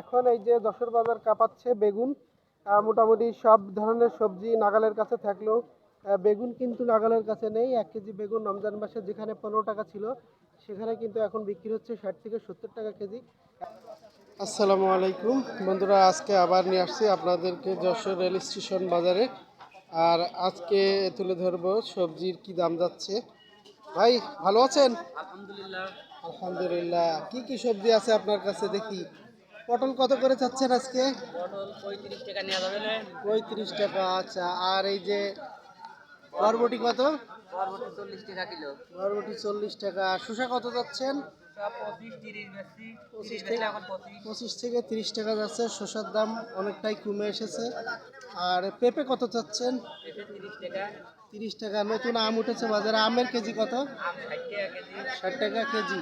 এখন এই যে যশোর বাজার কাঁপাচ্ছে বেগুন মোটামুটি সব ধরনের সবজি নাগালের কাছে থাকলেও বেগুন কিন্তু নাগালের কাছে নেই। এক কেজি বেগুন রমজান মাসে যেখানে পনেরো টাকা ছিল সেখানে কিন্তু এখন বিক্রি হচ্ছে ষাট থেকে সত্তর টাকা কেজি। আসসালামু আলাইকুম। বন্ধুরা আজকে আবার নিয়ে আসছি আপনাদেরকে যশোর রেল স্টেশন বাজারে। আর আজকে তুলে ধরবো সবজির কি দাম যাচ্ছে। ভাই ভালো আছেন? আলহামদুলিল্লাহ। আলহামদুলিল্লাহ। কি কি সবজি আছে আপনার কাছে দেখি। পটল কত করে চাচ্ছেন আজকে? পঁয়ত্রিশ টাকা নেওয়া যাবে পঁয়ত্রিশ টাকা আচ্ছা। আর এই যে বরবটি কত? বরবটি চল্লিশ টাকা কিলো। বরবটি চল্লিশ টাকা। শসা কত যাচ্ছেন পঁচিশ থেকে তিরিশ টাকা যাচ্ছে। শসার দাম অনেকটাই কমে এসেছে। আর পেঁপে কত চাচ্ছেন? তিরিশ টাকা। নতুন আম উঠেছে বাজারে। আমের কেজি কত? ষাট টাকা কেজি।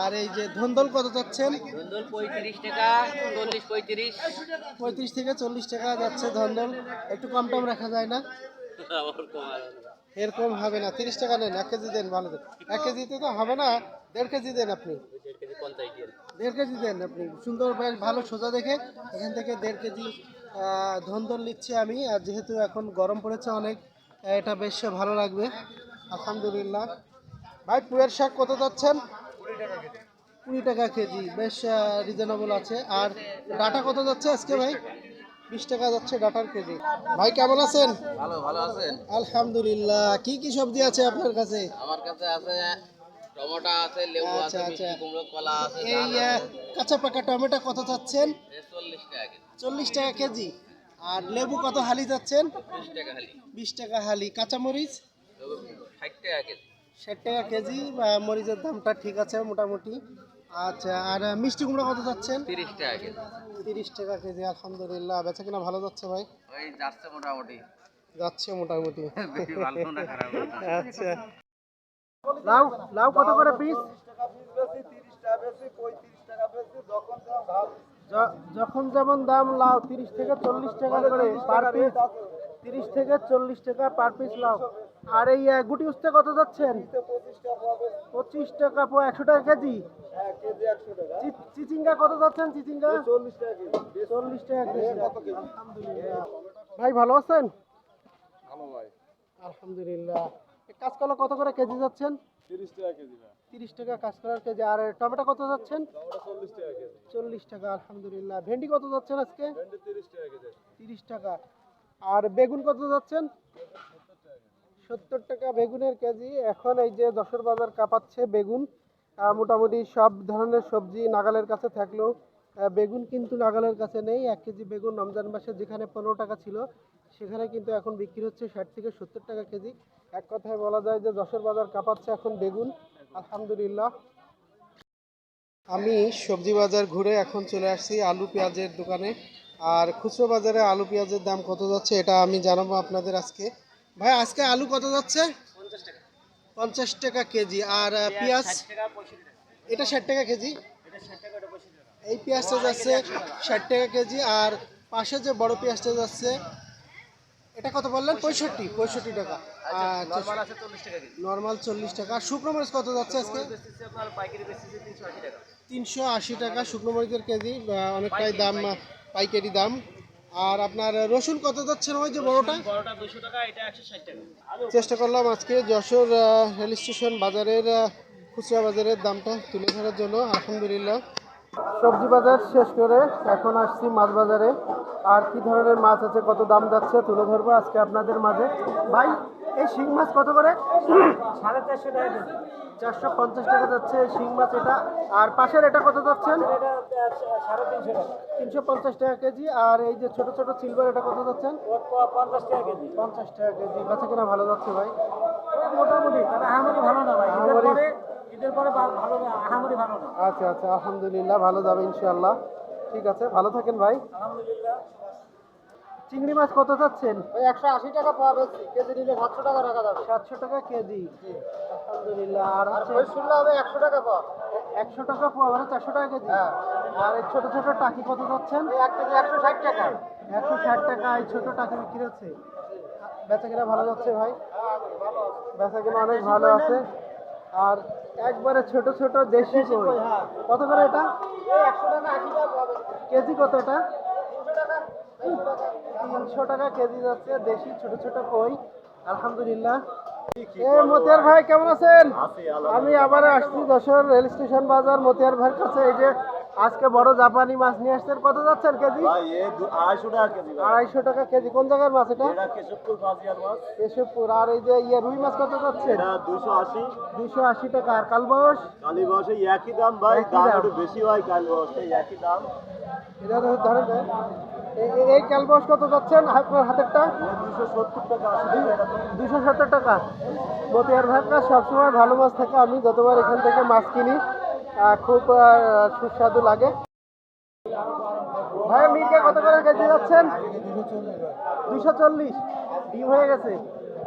আর এই যে ধন্দল কত চাচ্ছেন? ধুন্দুল পঁয়ত্রিশ টাকা চল্লিশ পঁয়ত্রিশ। পঁয়ত্রিশ থেকে চল্লিশ টাকা যাচ্ছে ধন্দল। একটু কম টম রাখা যায় না? এরকম হবে না। তিরিশ টাকা নেন এক কেজি দেন ভালো দেন এক কেজিতে তো হবে না দেড় কেজি দেন আপনি। দেড় কেজি দেন। আপনি। সুন্দর বেশ ভালো সোজা দেখে এখান থেকে দেড় কেজি ধন্দল নিচ্ছি আমি। আর যেহেতু এখন গরম পড়েছে অনেক এটা বেশ ভালো লাগবে। আলহামদুলিল্লাহ। ভাই পুয়ের শাক কত যাচ্ছেন কুড়ি টাকা কেজি বেশ রিজনেবল আছে। আর ডাটা কত যাচ্ছে আজকে ভাই? বিশ টাকা যাচ্ছে ডাটার কেজি। ভাই কেমন আছেন? ভালো ভালো আছেন? আলহামদুলিল্লাহ। কি কি সবজি আছে আপনার কাছে? আমার কাছে আছে টমেটো আছে লেবু আচ্ছা, আছে আচ্ছা। কুমড়ো কলা আছে এই কাঁচা পাকা টমেটো কত টাকা কেজি। চল্লিশ টাকা কেজি। আর লেবু কত হালি যাচ্ছেন বিশ টাকা হালি। কাঁচামরিচ? ষাট টাকা কেজি। ষাট টাকা কেজি মরিচের দামটা ঠিক আছে মোটামুটি। আচ্ছা আর মিষ্টি কুমড়া কত যাচ্ছেন? তিরিশ টাকা কেজি। তিরিশ টাকা কেজি আলহামদুলিল্লাহ। বেচা কিনা ভালো যাচ্ছে ভাই? ওই যাচ্ছে মোটামুটি। যাচ্ছে মোটামুটি। আচ্ছা। লাউ লাউ কত করে পিস? যখন যেমন দাম লাউ তিরিশ থেকে চল্লিশ টাকা করে পার পিস তিরিশ থেকে চল্লিশ টাকা পার পিস লাউ। আর এই গুটি উস্তে কত যাচ্ছেন? পঁচিশ টাকা পো, একশো টাকা কেজি? চিচিঙ্গা কত যাচ্ছেন, চিচিঙ্গা? চল্লিশ টাকা কেজি। চল্লিশ টাকা কেজি ভাই, ভালো আছেন? আলহামদুলিল্লাহ। এই কাঁচকলা কত করে কেজি যাচ্ছেন? তিরিশ টাকা কাঁচকলার কেজি। আর টমেটো কত যাচ্ছেন? চল্লিশ টাকা, আলহামদুলিল্লাহ। ভেন্ডি কত যাচ্ছেন আজকে? তিরিশ টাকা। আর বেগুন কত যাচ্ছেন? সত্তর টাকা বেগুনের কেজি। এখন এই যে যশোর বাজার কাঁপাচ্ছে বেগুন। মোটামুটি সব ধরনের সবজি নাগালের কাছে থাকলেও বেগুন কিন্তু নাগালের কাছে নেই। এক কেজি বেগুন রমজান মাসে যেখানে পনেরো টাকা ছিল, সেখানে কিন্তু এখন বিক্রি হচ্ছে ষাট থেকে সত্তর টাকা কেজি। এক কথায় বলা যায় যে দশের বাজার কাঁপাচ্ছে এখন বেগুন। আলহামদুলিল্লাহ। আমি সবজি বাজার ঘুরে এখন চলে আসছি আলু পেঁয়াজের দোকানে। আর খুচরো বাজারে আলু পেঁয়াজের দাম কত যাচ্ছে, এটা আমি জানাব আপনাদের আজকে। ভাই আজকে আলু কত যাচ্ছে? পঞ্চাশ টাকা কেজি। আর পেঁয়াজ এটা ষাট টাকা কেজি? এই পেঁয়াজটা যাচ্ছে ষাট টাকা কেজি। আর পাশে যে বড় পেঁয়াজটা যাচ্ছে এটা কত বললেন? পঁয়ষট্টি পঁয়ষট্টি টাকা। আচ্ছা নর্মাল চল্লিশ টাকা শুকনো মরিচ কত যাচ্ছে আজকে? তিনশো আশি টাকা। শুকনো মরিচের কেজি অনেকটাই দাম পাইকারি দাম। আর আপনার রসুন কত যাচ্ছে ওই যে বড়টা? চেষ্টা করলাম আজকে যশোর রেল স্টেশন বাজারের খুচরা বাজারের দামটা তুলে ধরার জন্য। আলহামদুলিল্লাহ। সবজি বাজার শেষ করে এখন আসছি মাছ বাজারে। আর কি ধরনের মাছ আছে কত দাম যাচ্ছে তুলে ধরবো আজকে আপনাদের মাঝে। ভাই এই শিং মাছ কত করে? সাড়ে চারশো টাকা চারশো পঞ্চাশ টাকা যাচ্ছে শিং মাছ এটা। আর পাশের এটা কত যাচ্ছেন? সাড়ে তিনশো টাকা। তিনশো পঞ্চাশ টাকা কেজি। আর এই যে ছোট ছোট সিলভার এটা কত যাচ্ছেন? পঞ্চাশ টাকা কেজি। পঞ্চাশ টাকা কেজি। বেচা কিনা ভালো যাচ্ছে ভাই? মোটামুটি আহামরি ভালো না ভাই। ঈদের পরে ভালো আহামরি ভালো না। আচ্ছা আচ্ছা আলহামদুলিল্লাহ ভালো যাবে ইনশাআল্লাহ। ঠিক আছে ভালো থাকেন ভাই। আলহামদুলিল্লাহ। চিংড়ি মাছ কত চাচ্ছেন? ওই একশো আশি টাকা পাওয়া যাচ্ছে কেজি নিলে সাতশো টাকা রাখা যাবে। সাতশো টাকা কেজি। আলহামদুলিল্লাহ আর হচ্ছে ওই শুনলে হবে একশো টাকা পাওয়া। একশো টাকা পোয়া মানে চারশো টাকা কেজি। হ্যাঁ। আর এই ছোট ছোট টাকি কত চাচ্ছেন? এক কেজি একশো ষাট টাকা। একশো ষাট টাকা এই ছোট টাকি বিক্রি হচ্ছে। বেচা কিনা ভালো যাচ্ছে ভাই? বেচা কিনা অনেক ভালো আছে। আর একবারে ছোট ছোট দেশি কই? কত করে এটা? একশো টাকা আশি টাকা পাওয়া কেজি কত এটা? তিনশো টাকা কেজি যাচ্ছে দেশি ছোট ছোট কই। আলহামদুলিল্লাহ। মতিয়ার ভাই কেমন আছেন? আমি আবার আসছি যশোর রেল স্টেশন বাজার মতিয়ার ভাইয়ের কাছে। এই যে আজকে বড় জাপানি মাছ নিয়ে আসছেন কত যাচ্ছেন কেজি? আড়াইশো টাকা কেজি আড়াইশো টাকা কেজি। কোন জায়গার মাছ এটা? কেশবপুর আর এই যে ইয়ে রুই মাছ কত যাচ্ছে? দুশো আশি। দুশো আশি টাকা। আর কালবাউস কালী বসে একই দাম ভাই। দাম। একটু বেশি হয় কালী বসে একই দাম। এটা ধরে- ধরেন এই কালবাউস কত যাচ্ছেন? আপনার হাতেরটা? দুশো সত্তর টাকা। মতিয়ার ভাইয়ের কাছে সবসময় ভালো মাছ থাকে। আমি যতবার এখান থেকে মাছ কিনি খুব সুস্বাদু লাগে। ভাই মির্গা কত করে কেজি যাচ্ছেন? দুশো চল্লিশ। ডিম হয়ে গেছে।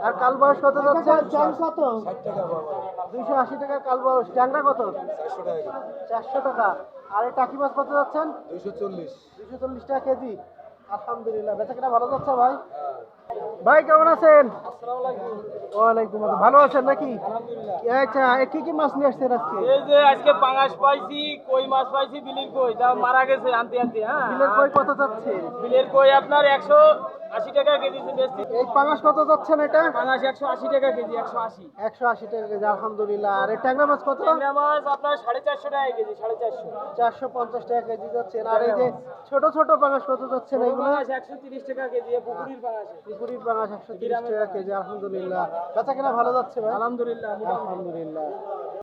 আর কালবাউস কত যাচ্ছেন কত দুশো আশি টাকা কালবাউস ট্যাংরা কত? চারশো টাকা। আর এই টাকি মাছ কত যাচ্ছেন? দুশো চল্লিশ। দুশো চল্লিশ টাকা কেজি। আলহামদুলিল্লাহ বেচা কিনা ভালো যাচ্ছে ভাই। ভাই কেমন আছেন? ওয়ালাইকুম আসসালাম। ভালো আছেন নাকি? আচ্ছা কি কি মাছ নিয়ে আসছেন আজকে? এই যে আজকে পাঙাশ পাইছি কই মাছ পাইছি বিলির কই যা মারা গেছে আনতে আনতে হ্যাঁ। বিলের কই কত যাচ্ছে? বিলের কই আপনার একশো আশি টাকা কেজি বেশি এই পাঙাশ কত যাচ্ছেন এটা? পাঙাশ একশো আশি টাকা কেজি একশো আশি। একশো আশি টাকা কেজি আলহামদুলিল্লাহ। আর এই ট্যাংরা মাছ কত? ট্যাংরা মাছ আপনার সাড়ে চারশো টাকা কেজি সাড়ে চারশো। চারশো পঞ্চাশ টাকা কেজি যাচ্ছেন আর এই যে ছোট ছোট পাঙাশ কত যাচ্ছেন এগুলো? একশো তিরিশ টাকা কেজি পুকুরির পাঙাশে। পুকুরির পাঙাশ একশো তিরিশ টাকা কেজি। আলহামদুলিল্লাহ। কিনা ভালো যাচ্ছে ভাই? আলহামদুলিল্লাহ আলহামদুলিল্লাহ।